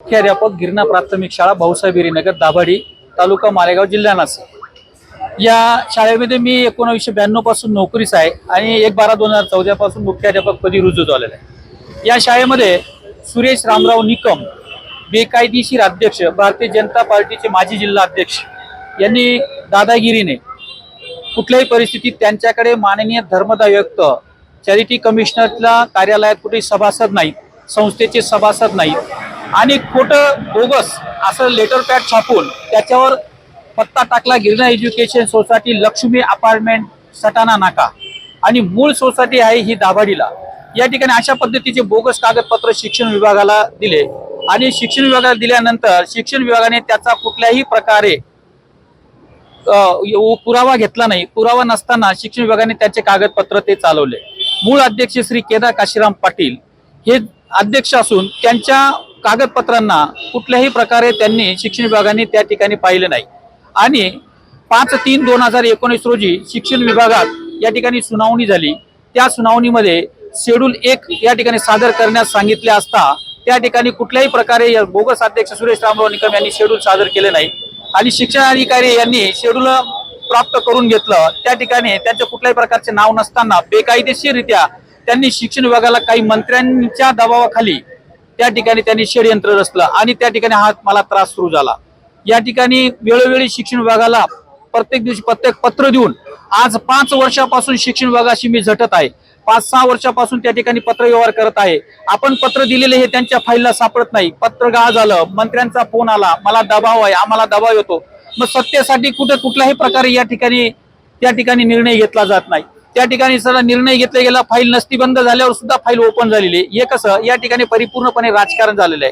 मुख्याध्यापक गिरणा प्राथमिक शाळा भाऊसाहेब नगर दाभाडी तालुका मालेगाव जिल्हा नाशिक. या शाळेमध्ये मी एकोणीसशे ब्याण्णवपासून नोकरीच आहे आणि एक बारा दोन हजार चौदा पासून मुख्याध्यापक पदी रुजू झालेला आहे. या शाळेमध्ये सुरेश रामराव निकम बेकायदेशीर अध्यक्ष भारतीय जनता पार्टीचे माजी जिल्हा अध्यक्ष यांनी दादागिरीने कुठल्याही परिस्थितीत त्यांच्याकडे माननीय धर्मदायुक्त चॅरिटी कमिशनरला कार्यालयात कुठेही सभासद नाहीत संस्थेचे सभासद नाहीत आणि खोटं बोगस असं लेटर पॅड छापून त्याच्यावर पत्ता टाकला Girna education society Lakshmi apartment Satana नाका. आणि मूळ सोसायटी आहे ही दाभाडीला. या ठिकाणी अशा पद्धतीचे बोगस कागदपत्र शिक्षण विभागाला दिले. आणि शिक्षण विभागाला दिल्यानंतर शिक्षण विभागाने त्याचा कुठल्याही प्रकारे पुरावा घेतला नाही. पुरावा नसताना शिक्षण विभागाने त्याचे कागदपत्र ते चालवले. मूळ अध्यक्ष श्री केदार काशीराम पाटील हे अध्यक्ष असून त्यांच्या कागदपत्रांना कुठल्याही प्रकारे त्यांनी शिक्षण विभागाने त्या ठिकाणी पाहिले नाही. आणि पाच तीन दोन हजार एकोणीस रोजी शिक्षण विभागात या ठिकाणी सुनावणी झाली. त्या सुनावणीमध्ये शेड्यूल एक या ठिकाणी सादर करण्यास सांगितले असता त्या ठिकाणी कुठल्याही प्रकारे बोगस अध्यक्ष सुरेश रामराव निकम यांनी शेड्यूल सादर केले नाही. आणि शिक्षण अधिकारी यांनी शेड्यूल प्राप्त करून घेतलं. त्या ठिकाणी त्यांच्या कुठल्याही प्रकारचे नाव नसताना बेकायदेशीररित्या त्यांनी शिक्षण विभागाला काही मंत्र्यांच्या दबावाखाली त्या ठिकाणी त्यांनी षडयंत्र रचलं आणि त्या ठिकाणी हा मला त्रास सुरू झाला. या ठिकाणी वेळोवेळी शिक्षण विभागाला प्रत्येक दिवशी प्रत्येक पत्र देऊन आज पाच वर्षापासून शिक्षण विभागाशी मी झटत आहे. पाच सहा वर्षापासून त्या ठिकाणी पत्र व्यवहार करत आहे. आपण पत्र दिलेले हे त्यांच्या फाईलला सापडत नाही. पत्र गाळ झालं मंत्र्यांचा फोन आला मला दबाव आहे आम्हाला दबाव येतो. मग सत्तेसाठी कुठे कुठल्याही प्रकारे या ठिकाणी त्या ठिकाणी निर्णय घेतला जात नाही. त्या ठिकाणी सर निर्णय घेतला गेला. फाईल नसती बंद झाल्यावर सुद्धा फाईल ओपन झालेली आहे. हे कसं? या ठिकाणी परिपूर्णपणे राजकारण झालेलं आहे.